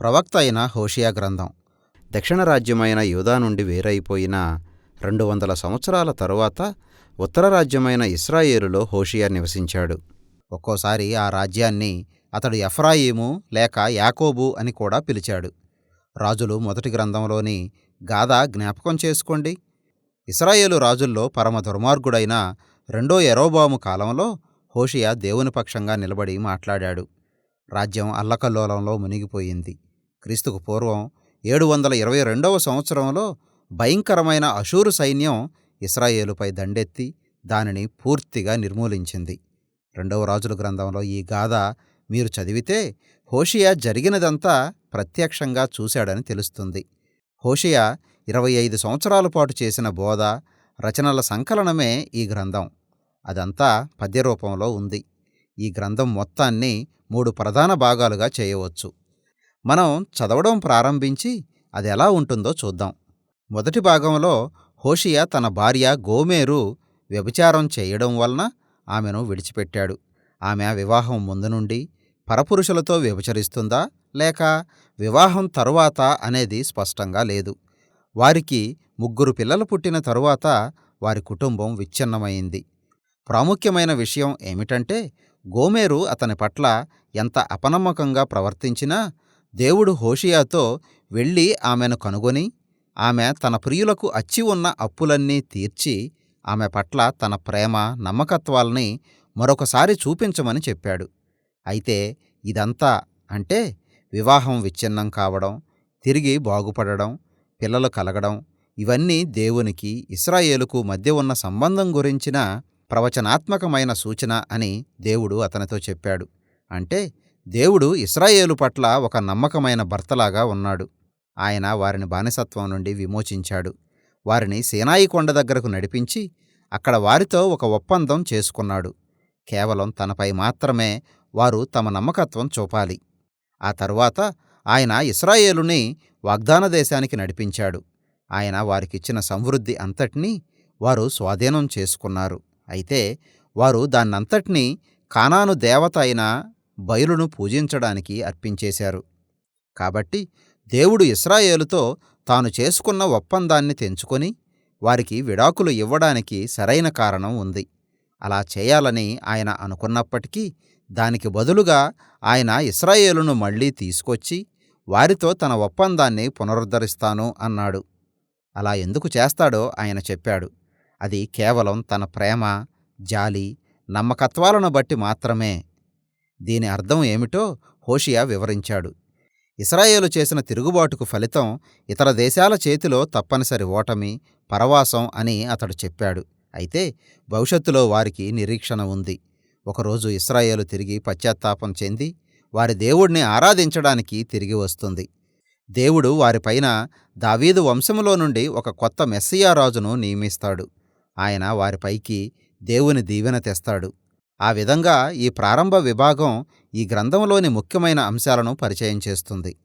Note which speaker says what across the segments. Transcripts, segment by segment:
Speaker 1: ప్రవక్త అయిన హోషియా గ్రంథం. దక్షిణ రాజ్యమైన యూదా నుండి వేరైపోయిన రెండు వందల సంవత్సరాల తరువాత ఉత్తర రాజ్యమైన ఇస్రాయేలులో హోషియా నివసించాడు. ఒక్కోసారి ఆ రాజ్యాన్ని అతడు ఎఫ్రాయిము లేక యాకోబు అని కూడా పిలిచాడు. రాజులు మొదటి గ్రంథంలోని గాథ జ్ఞాపకం చేసుకోండి. ఇస్రాయేలు రాజుల్లో పరమ దుర్మార్గుడైన రెండో ఎరోబాము కాలంలో హోషియా దేవుని పక్షంగా నిలబడి మాట్లాడాడు. రాజ్యం అల్లకల్లోలంలో మునిగిపోయింది. క్రీస్తుకు పూర్వం ఏడు వందల ఇరవై రెండవ సంవత్సరంలో భయంకరమైన అషూరు సైన్యం ఇస్రాయేలుపై దండెత్తి దానిని పూర్తిగా నిర్మూలించింది. రెండవ రాజుల గ్రంథంలో ఈ గాథ మీరు చదివితే హోషియా జరిగినదంతా ప్రత్యక్షంగా చూశాడని తెలుస్తుంది. హోషియా ఇరవై ఐదు సంవత్సరాల పాటు చేసిన బోధ రచనల సంకలనమే ఈ గ్రంథం. అదంతా పద్యరూపంలో ఉంది. ఈ గ్రంథం మొత్తాన్ని మూడు ప్రధాన భాగాలుగా చేయవచ్చు. మనం చదవడం ప్రారంభించి అది ఎలా ఉంటుందో చూద్దాం. మొదటి భాగంలో హోషియా తన భార్య గోమేరు వ్యభిచారం చేయడం వలన ఆమెను విడిచిపెట్టాడు. ఆమె వివాహం ముందు నుండి పరపురుషులతో వ్యభిచరిస్తుందా లేక వివాహం తరువాత అనేది స్పష్టంగా లేదు. వారికి ముగ్గురు పిల్లలు పుట్టిన తరువాత వారి కుటుంబం విచ్ఛిన్నమైంది. ప్రాముఖ్యమైన విషయం ఏమిటంటే గోమేరు అతని పట్ల ఎంత అపనమ్మకంగా ప్రవర్తించినా దేవుడు హోషియాతో వెళ్ళి ఆమెను కనుగొని ఆమె తన ప్రియులకు అచ్చి ఉన్న అప్పులన్నీ తీర్చి ఆమె పట్ల తన ప్రేమ నమ్మకత్వాల్ని మరొకసారి చూపించమని చెప్పాడు. అయితే ఇదంతా అంటే వివాహం విచ్ఛిన్నం కావడం తిరిగి బాగుపడడం పిల్లలు కలగడం ఇవన్నీ దేవునికి ఇస్రాయేలుకు మధ్య ఉన్న సంబంధం గురించిన ప్రవచనాత్మకమైన సూచన అని దేవుడు అతనితో చెప్పాడు. అంటే దేవుడు ఇస్రాయేలు పట్ల ఒక నమ్మకమైన భర్తలాగా ఉన్నాడు. ఆయన వారిని బానిసత్వం నుండి విమోచించాడు. వారిని సీనాయి కొండ దగ్గరకు నడిపించి అక్కడ వారితో ఒక ఒప్పందం చేసుకున్నాడు. కేవలం తనపై మాత్రమే వారు తమ నమ్మకత్వం చూపాలి. ఆ తరువాత ఆయన ఇస్రాయేలుని వాగ్దాన దేశానికి నడిపించాడు. ఆయన వారికిచ్చిన సమృద్ధి అంతటినీ వారు స్వాధీనం చేసుకున్నారు. అయితే వారు దాన్నంతటినీ కానాను దేవత అయిన బయలును పూజించడానికి అర్పించేశారు. కాబట్టి దేవుడు ఇస్రాయేలుతో తాను చేసుకున్న ఒప్పందాన్ని తెంచుకొని వారికి విడాకులు ఇవ్వడానికి సరైన కారణం ఉంది. అలా చేయాలని ఆయన అనుకున్నప్పటికీ దానికి బదులుగా ఆయన ఇస్రాయేలును మళ్ళీ తీసుకొచ్చి వారితో తన ఒప్పందాన్ని పునరుద్ధరిస్తాను అన్నాడు. అలా ఎందుకు చేస్తాడో ఆయన చెప్పాడు. అది కేవలం తన ప్రేమ జాలి నమ్మకత్వాలను బట్టి మాత్రమే. దీని అర్థం ఏమిటో హోషియా వివరించాడు. ఇస్రాయేలు చేసిన తిరుగుబాటుకు ఫలితం ఇతర దేశాల చేతిలో తప్పనిసరి ఓటమి పరవాసం అని అతడు చెప్పాడు. అయితే భవిష్యత్తులో వారికి నిరీక్షణ ఉంది. ఒకరోజు ఇస్రాయేలు తిరిగి పశ్చాత్తాపం చెంది వారి దేవుడిని ఆరాధించడానికి తిరిగి వస్తుంది. దేవుడు వారిపైన దావీదు వంశములో నుండి ఒక కొత్త మెస్సియా రాజును నియమిస్తాడు. ఆయన వారిపైకి దేవుని దీవెన తెస్తాడు. ఆ విధంగా ఈ ప్రారంభ విభాగం ఈ గ్రంథంలోని ముఖ్యమైన అంశాలను పరిచయం చేస్తుంది.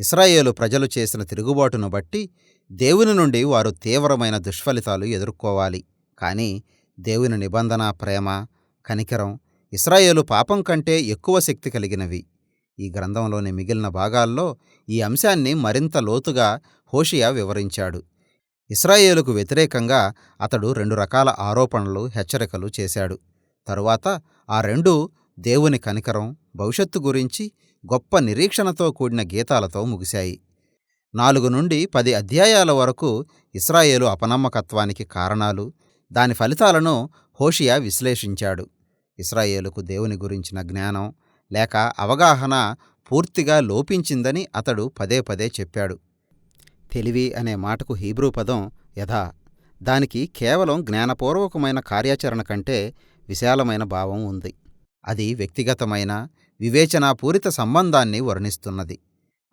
Speaker 1: ఇస్రాయేలు ప్రజలు చేసిన తిరుగుబాటును బట్టి దేవుని నుండి వారు తీవ్రమైన దుష్ఫలితాలు ఎదుర్కోవాలి. కానీ దేవుని నిబంధన ప్రేమ కనికరం ఇస్రాయేలు పాపం కంటే ఎక్కువ శక్తి కలిగినవి. ఈ గ్రంథంలోని మిగిలిన భాగాల్లో ఈ అంశాన్ని మరింత లోతుగా హోషియా వివరించాడు. ఇస్రాయేలుకు వ్యతిరేకంగా అతడు రెండు రకాల ఆరోపణలు హెచ్చరికలు చేశాడు. తరువాత ఆ రెండు దేవుని కనికరం భవిష్యత్తు గురించి గొప్ప నిరీక్షణతో కూడిన గీతాలతో ముగిశాయి. నాలుగు నుండి పది అధ్యాయాల వరకు ఇస్రాయేలు అపనమ్మకత్వానికి కారణాలు దాని ఫలితాలను హోషియా విశ్లేషించాడు. ఇస్రాయేలుకు దేవుని గురించిన జ్ఞానం లేక అవగాహన పూర్తిగా లోపించిందని అతడు పదే పదే చెప్పాడు. తెలివి అనే మాటకు హీబ్రూ పదం యథా. దానికి కేవలం జ్ఞానపూర్వకమైన కార్యాచరణ కంటే విశాలమైన భావం ఉంది. అది వ్యక్తిగతమైన వివేచనాపూరిత సంబంధాన్ని వర్ణిస్తున్నది.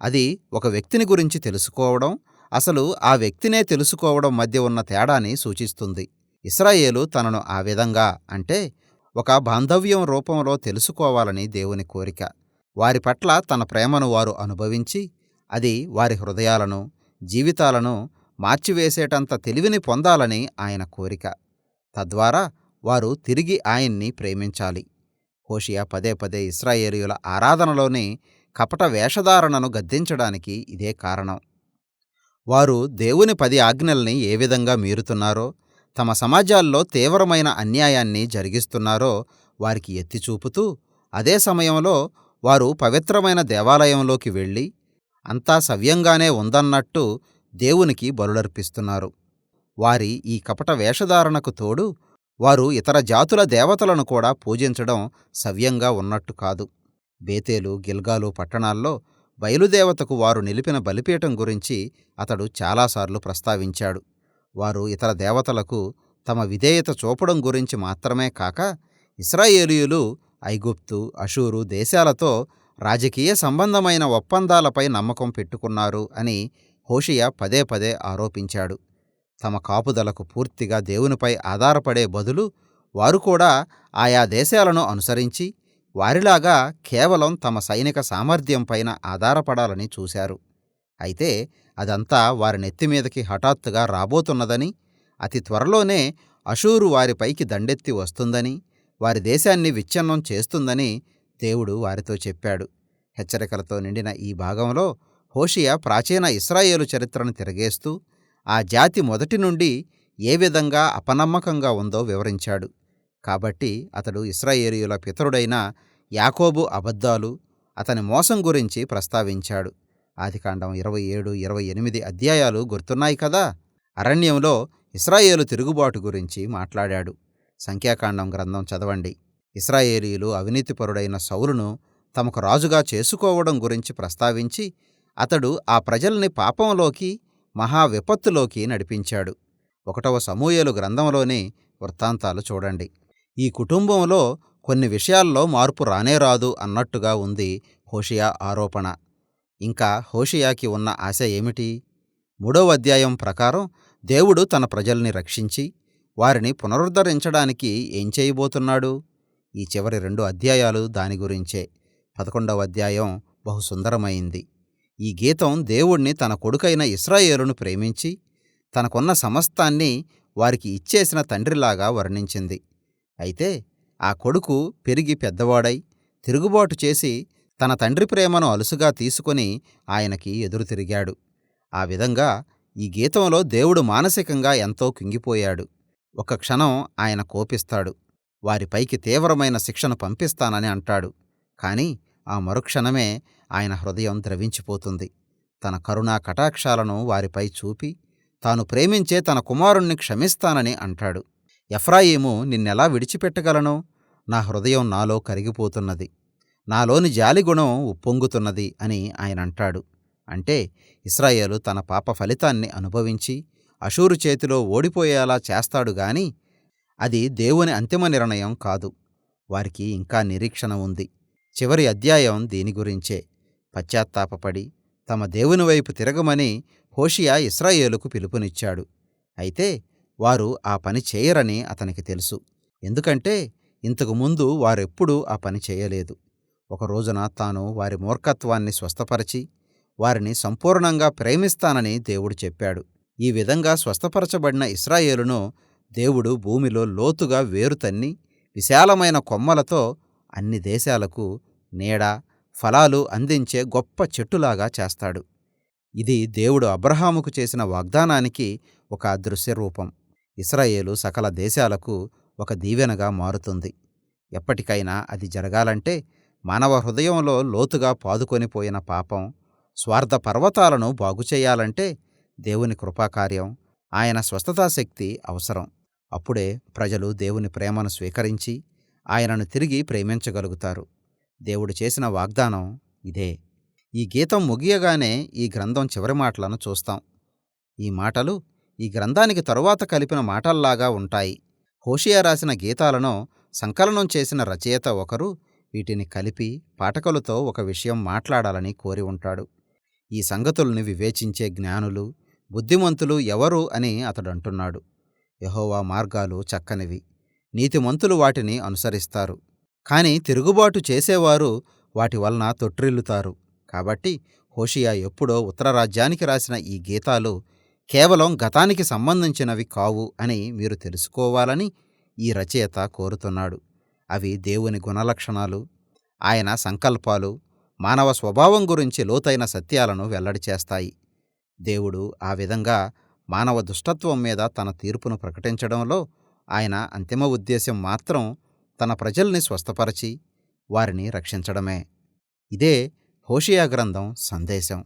Speaker 1: అది ఒక వ్యక్తిని గురించి తెలుసుకోవడం అసలు ఆ వ్యక్తినే తెలుసుకోవడం మధ్య ఉన్న తేడాని సూచిస్తుంది. ఇస్రాయేలు తనను ఆ విధంగా అంటే ఒక బాంధవ్యం రూపంలో తెలుసుకోవాలని దేవుని కోరిక. వారి పట్ల తన ప్రేమను వారు అనుభవించి అది వారి హృదయాలను జీవితాలను మార్చివేసేటంత తెలివిని పొందాలని ఆయన కోరిక. తద్వారా వారు తిరిగి ఆయన్ని ప్రేమించాలి. హోషియా పదే పదే ఇస్రాయేలీయుల ఆరాధనలోని కపట వేషధారణను గద్దించడానికి ఇదే కారణం. వారు దేవుని పది ఆజ్ఞల్ని ఏ విధంగా మీరుతున్నారో తమ సమాజాల్లో తీవ్రమైన అన్యాయాన్ని జరిగిస్తున్నారో వారికి ఎత్తి చూపుతూ అదే సమయంలో వారు పవిత్రమైన దేవాలయంలోకి వెళ్ళి అంతా సవ్యంగానే ఉందన్నట్టు దేవునికి బలులర్పిస్తున్నారు. వారి ఈ కపట వేషధారణకు తోడు వారు ఇతర జాతుల దేవతలను కూడా పూజించడం సవ్యంగా ఉన్నట్టు కాదు. బేతేలు గిల్గాలు పట్టణాల్లో బయలుదేవతకు వారు నిలిపిన బలిపీఠం గురించి అతడు చాలాసార్లు ప్రస్తావించాడు. వారు ఇతర దేవతలకు తమ విధేయత చూపడం గురించి మాత్రమే కాక ఇస్రాయేలీయులు ఐగుప్తు అషూరు దేశాలతో రాజకీయ సంబంధమైన ఒప్పందాలపై నమ్మకం పెట్టుకున్నారు అని హోషియా పదే పదే ఆరోపించాడు. తమ కాపుదలకు పూర్తిగా దేవునిపై ఆధారపడే బదులు వారు కూడా ఆయా దేశాలను అనుసరించి వారిలాగా కేవలం తమ సైనిక సామర్థ్యంపైన ఆధారపడాలని చూశారు. అయితే అదంతా వారి నెత్తిమీదకి హఠాత్తుగా రాబోతున్నదని అతి త్వరలోనే అషూరు వారిపైకి దండెత్తి వస్తుందని వారి దేశాన్ని విచ్ఛిన్నం చేస్తుందని దేవుడు వారితో చెప్పాడు. హెచ్చరికలతో నిండిన ఈ భాగంలో హోషియా ప్రాచీన ఇస్రాయేలు చరిత్రను తిరగేస్తూ ఆ జాతి మొదటి నుండి ఏ విధంగా అపనమ్మకంగా ఉందో వివరించాడు. కాబట్టి అతడు ఇస్రాయేలీయుల పితరుడైన యాకోబు అబద్ధాలు అతని మోసం గురించి ప్రస్తావించాడు. ఆదికాండం ఇరవై ఏడు ఇరవై ఎనిమిది అధ్యాయాలు గుర్తున్నాయి కదా? అరణ్యంలో ఇస్రాయేలు తిరుగుబాటు గురించి మాట్లాడాడు. సంఖ్యాకాండం గ్రంథం చదవండి. ఇస్రాయేలీలు అవినీతిపరుడైన సౌలును తమకు రాజుగా చేసుకోవడం గురించి ప్రస్తావించి అతడు ఆ ప్రజల్ని పాపంలోకి మహా విపత్తులోకి నడిపించాడు. ఒకటవ సమూయేలు గ్రంథంలోని వృత్తాంతాలు చూడండి. ఈ కుటుంబంలో కొన్ని విషయాల్లో మార్పు రానే రాదు అన్నట్టుగా ఉంది హోషియా ఆరోపణ. ఇంకా హోషియాకి ఉన్న ఆశ ఏమిటి? మూడవ అధ్యాయం ప్రకారం దేవుడు తన ప్రజల్ని రక్షించి వారిని పునరుద్ధరించడానికి ఏం చేయబోతున్నాడు? ఈ చివరి రెండు అధ్యాయాలు దాని గురించే. పదకొండవ అధ్యాయం బహు సుందరమైంది ఈ గీతం దేవుణ్ణి తన కొడుకైన ఇస్రాయేలును ప్రేమించి తనకున్న సమస్తాన్ని వారికి ఇచ్చేసిన తండ్రిలాగా వర్ణించింది. అయితే ఆ కొడుకు పెరిగి పెద్దవాడై తిరుగుబాటు చేసి తన తండ్రి ప్రేమను అలుసుగా తీసుకుని ఆయనకి ఎదురు తిరిగాడు. ఆ విధంగా ఈ గీతంలో దేవుడు మానసికంగా ఎంతో కుంగిపోయాడు. ఒక క్షణం ఆయన కోపిస్తాడు. వారిపైకి తీవ్రమైన శిక్షను పంపిస్తానని అంటాడు. కాని ఆ మరుక్షణమే ఆయన హృదయం ద్రవించిపోతుంది. తన కరుణా కటాక్షాలను వారిపై చూపి తాను ప్రేమించే తన కుమారుణ్ణి క్షమిస్తానని అంటాడు. ఎఫ్రాయిము నిన్నెలా విడిచిపెట్టగలను? నా హృదయం నాలో కరిగిపోతున్నది. నాలోని జాలిగుణం ఉప్పొంగుతున్నది అని ఆయన అంటాడు. అంటే ఇస్రాయేలు తన పాప ఫలితాన్ని అనుభవించి అషూరు చేతిలో ఓడిపోయేలా చేస్తాడు గాని అది దేవుని అంతిమ నిర్ణయం కాదు. వారికి ఇంకా నిరీక్షణ ఉంది. చివరి అధ్యాయం దీని గురించే. పశ్చాత్తాపపడి తమ దేవుని వైపు తిరగమని హోషియా ఇస్రాయేలుకు పిలుపునిచ్చాడు. అయితే వారు ఆ పని చేయరని అతనికి తెలుసు. ఎందుకంటే ఇంతకు ముందు వారెప్పుడూ ఆ పని చేయలేదు. ఒక రోజున తాను వారి మూర్ఖత్వాన్ని స్వస్థపరచి వారిని సంపూర్ణంగా ప్రేమిస్తానని దేవుడు చెప్పాడు. ఈ విధంగా స్వస్థపరచబడిన ఇస్రాయేలును దేవుడు భూమిలో లోతుగా వేరుతన్ని విశాలమైన కొమ్మలతో అన్ని దేశాలకు నీడ ఫలాలు అందించే గొప్ప చెట్టులాగా చేస్తాడు. ఇది దేవుడు అబ్రహాముకు చేసిన వాగ్దానానికి ఒక అదృశ్య రూపం. ఇస్రాయేలు సకల దేశాలకు ఒక దీవెనగా మారుతుంది. ఎప్పటికైనా అది జరగాలంటే మానవ హృదయంలో లోతుగా పాదుకొనిపోయిన పాపం స్వార్థ పర్వతాలను బాగుచేయాలంటే దేవుని కృపాకార్యం ఆయన స్వస్థతాశక్తి అవసరం. అప్పుడే ప్రజలు దేవుని ప్రేమను స్వీకరించి ఆయనను తిరిగి ప్రేమించగలుగుతారు. దేవుడు చేసిన వాగ్దానం ఇదే. ఈ గీతం ముగియగానే ఈ గ్రంథం చివరి మాటలను చూస్తాం. ఈ మాటలు ఈ గ్రంథానికి తరువాత కలిపిన మాటల్లాగా ఉంటాయి. హోషియా రాసిన గీతాలను సంకలనం చేసిన రచయిత ఒకరు వీటిని కలిపి పాఠకులతో ఒక విషయం మాట్లాడాలని కోరి ఉంటాడు. ఈ సంగతుల్ని వివేచించే జ్ఞానులు బుద్ధిమంతులు ఎవరు అని అతడంటున్నాడు యహోవా మార్గాలు చక్కనివి. నీతిమంతులు వాటిని అనుసరిస్తారు. కాని తిరుగుబాటు చేసేవారు వాటి వలన తొట్రిల్లుతారు. కాబట్టి హోషియా ఎప్పుడో ఉత్తర రాజ్యానికి రాసిన ఈ గీతాలు కేవలం గతానికి సంబంధించినవి కావు అని మీరు తెలుసుకోవాలని ఈ రచయిత కోరుతున్నాడు. అవి దేవుని గుణలక్షణాలు ఆయన సంకల్పాలు మానవ స్వభావం గురించి లోతైన సత్యాలను వెల్లడి చేస్తాయి. దేవుడు ఆ విధంగా మానవ దుష్టత్వం మీద తన తీర్పును ప్రకటించడంలో ఆయన అంతిమ ఉద్దేశం మాత్రం తన ప్రజల్ని స్వస్థపరచి వారిని రక్షించడమే. ఇదే హోషియా గ్రంథం సందేశం.